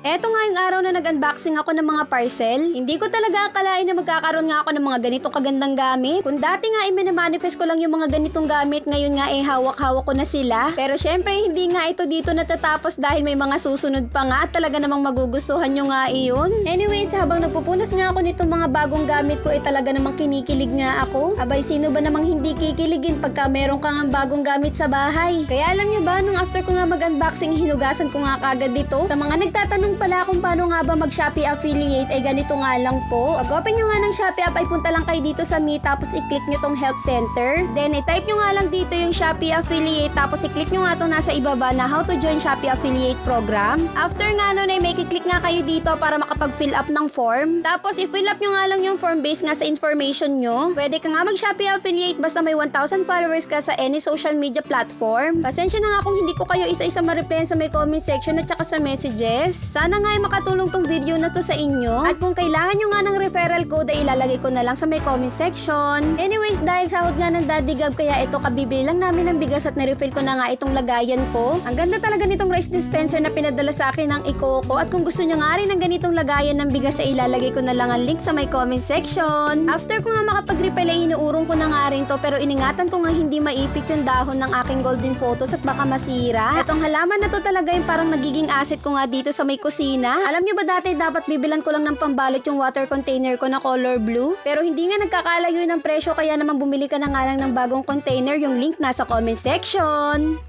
Eto nga yung araw na nag-unboxing ako ng mga parcel. Hindi ko talaga akalain na magkakaroon nga ako ng mga ganitong kagandang gamit. Kung dati nga ay manifest ko lang yung mga ganitong gamit, ngayon nga eh hawak-hawak ko na sila. Pero syempre hindi nga ito dito natatapos dahil may mga susunod pa nga at talaga namang magugustuhan nyo nga iyon. Anyways, habang nagpupunas nga ako nitong mga bagong gamit ko, eh talaga namang kinikilig nga ako. Abay, sino ba namang hindi kikiligin pagka meron ka nga bagong gamit sa bahay? Kaya alam nyo ba, nung after ko nga mag-unboxing, hinugasan ko nga kagad dito. Sa mga nagtatanong pala kung paano nga ba mag-Shopee affiliate, ay ganito nga lang po. Pag open nyo nga ng Shopee app, ay punta lang kayo dito sa Me, tapos i-click nyo tong Help Center. Then, i-type nyo nga lang dito yung Shopee affiliate, tapos i-click nyo nga to nasa ibaba na How to join Shopee affiliate program. After nga nun, ay may click nga kayo dito para makapag-fill up ng form. Tapos, i-fill up nyo nga lang yung form based nga sa information nyo. Pwede ka nga mag-Shopee affiliate basta may 1,000 followers ka sa any social media platform. Pasensya na nga kung hindi ko kayo isa-isa ma-replyan sa may comment section at saka sa messages. Sana nga ay makatulong tong video na to sa inyo. At kung kailangan nyo nga ng referral code ay ilalagay ko na lang sa may comment section. Anyways, dahil sahod nga ng Daddy Gab kaya ito kabibili lang namin ng bigas at nirefill ko na nga itong lagayan ko. Ang ganda talaga nitong rice dispenser na pinadala sa akin ng Ikoko at kung gusto nyo nga rin ng ganitong lagayan ng bigas ay ilalagay ko na lang ang link sa may comment section. After ko nga makapag-refill ay inuurong ko na nga rin to pero iningatan ko nga hindi maipit yung dahon ng aking golden photos at baka masira. Itong halaman na to talaga yung parang nagiging asset ko nga dito sa may kusina. Alam nyo ba dati dapat bibilan ko lang ng pambalot yung water container ko na color blue? Pero hindi nga nagkakalayo ng presyo kaya naman bumili ka na nga lang ng bagong container yung link nasa comment section.